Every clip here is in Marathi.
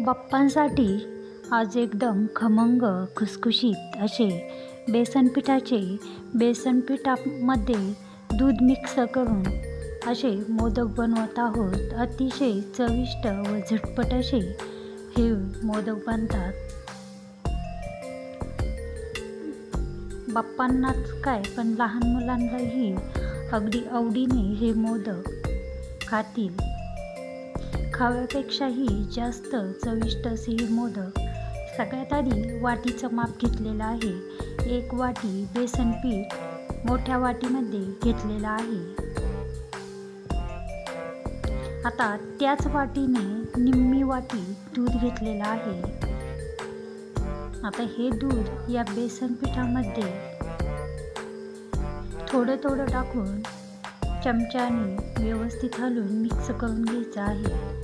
बाप्पांसाठी आज एकदम खमंग खुसखुशीत असे बेसनपिठाचे बेसनपिठामध्ये दूध मिक्स करून असे मोदक बनवत आहोत. अतिशय चविष्ट व झटपट असे हे मोदक बनतात. बाप्पांनाच काय पण लहान मुलांनाही अगदी आवडीने हे मोदक खातील. खाव्यापेक्षाही जास्त चविष्ट असे हे मोदक. सगळ्यात आधी वाटीचं माप घेतलेलं आहे. एक वाटी बेसन पीठ मोठ्या वाटीमध्ये घेतलेलं आहे. आता त्याच वाटीने निम्मी वाटी दूध घेतलेलं आहे. आता हे दूध या बेसन पिठामध्ये थोडं थोडं टाकून चमच्याने व्यवस्थित हलवून मिक्स करून घ्यायचं आहे.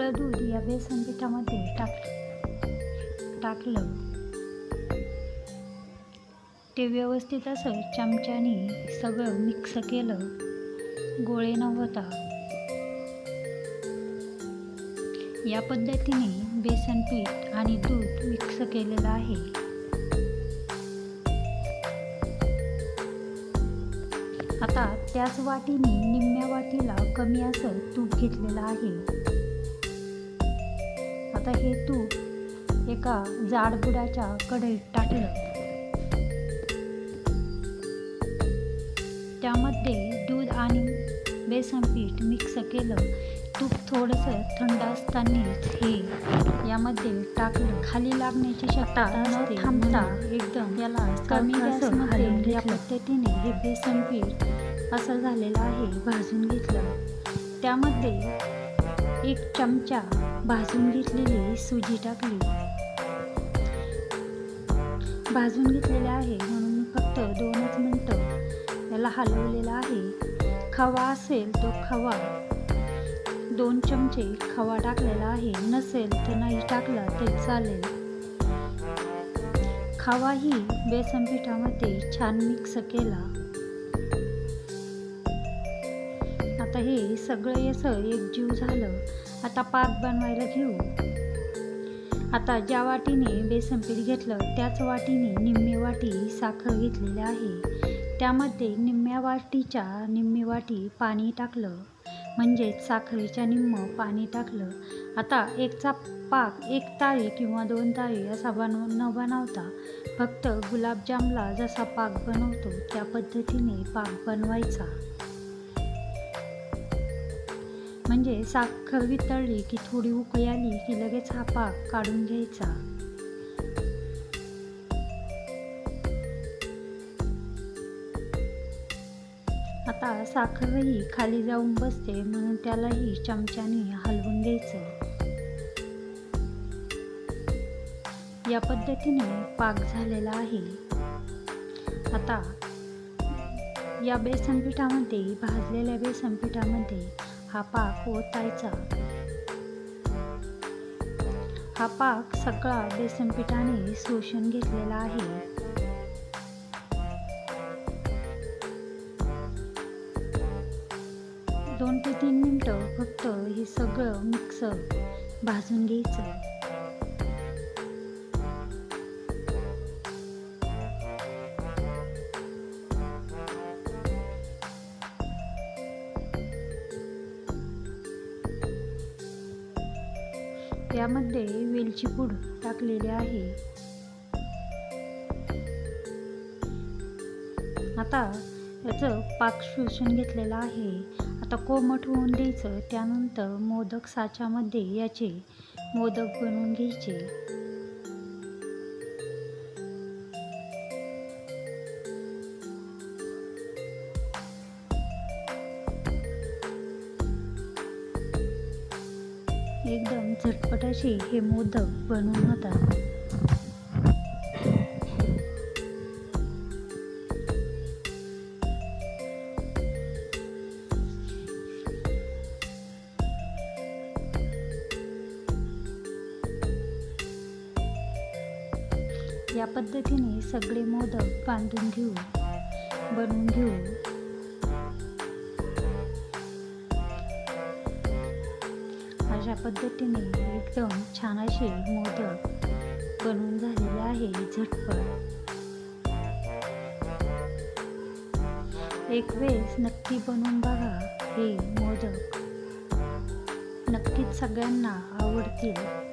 सगळं दूध या बेसन पिठामध्ये टाक टाकलं. ते व्यवस्थित असं चमच्याने सगळं मिक्स केलं. गोळे न होता. या पद्धतीने बेसन पीठ आणि दूध मिक्स केलेलं आहे. आता त्याच वाटीने निम्म्या वाटीला कमी असं तूप घेतलेलं आहे. आता हे तूप एका जाडबुडाच्या कढईत टाकलं. त्यामध्ये दूध आणि बेसन पीठ मिक्स केलं. तूप थोडंसं थंड असतानाच हे यामध्ये टाकलं. खाली लागण्याची शक्यता न थांबता एकदम याला कमी गॅसमध्ये या पद्धतीने हे बेसन पीठ असं झालेलं आहे. भाजून घेतलं. त्यामध्ये एक चमचा भाजून घेतलेली सुजी टाकली. भाजून घेतलेले आहे म्हणून मी फक्त दोनच मिनटं याला हलवलेलं आहे. खवा असेल तो खवा. दोन चमचे खवा टाकलेला आहे. नसेल तर नाही टाकला तरी चालेल. खवाही बेसन पिठामध्ये छान मिक्स केला. आता हे सगळं असं एकजीव झालं. आता पाक बनवायला घेऊ. आता ज्या वाटीने बेसन पीठ घेतलं त्याच वाटीने निम्मी वाटी साखर घेतलेली आहे. त्यामध्ये निम्म्या वाटीच्या निम्मी वाटी पाणी टाकलं. म्हणजेच साखरेच्या निम्म पाणी टाकलं. आता एकचा पाक एक ताळी किंवा दोन ताळी असा बनव न बनवता फक्त गुलाबजामला जसा पाक बनवतो त्या पद्धतीने पाक बनवायचा. म्हणजे साखर वितळली की थोडी उकळी आली की लगेच हा पाक काढून घ्यायचा. आता साखरही खाली जाऊन बसते म्हणून त्यालाही चमच्याने हलवून घ्यायचं. या पद्धतीने पाक झालेला आहे. आता या बेसन पिठामध्ये भाजलेल्या बेसन पिठामध्ये हा पाक ओतायचा. हा पाक सगळा बेसन पिठाने शोषून घेतलेला आहे. दोन ते तीन मिनटं फक्त हे सगळं मिक्स भाजून घ्यायचं. त्यामध्ये वेलची पूड टाकलेली आहे. आता याचं पाक शोषून घेतलेलं आहे. आता कोमट होऊन द्यायचं त्यानंतर मोदक साच्यामध्ये याचे मोदक बनवून घ्यायचे. एकदम झटपट हे मोदक बनवून होतात. या पद्धतीने सगळे मोदक बांधून घेऊ बनवून घेऊ अशा पद्धतीने एकदम छान असे मोदक बनवून झालेले आहे झटपट. एक वेळेस नक्की बनवून बघा हे मोदक. नक्कीच सगळ्यांना आवडतील.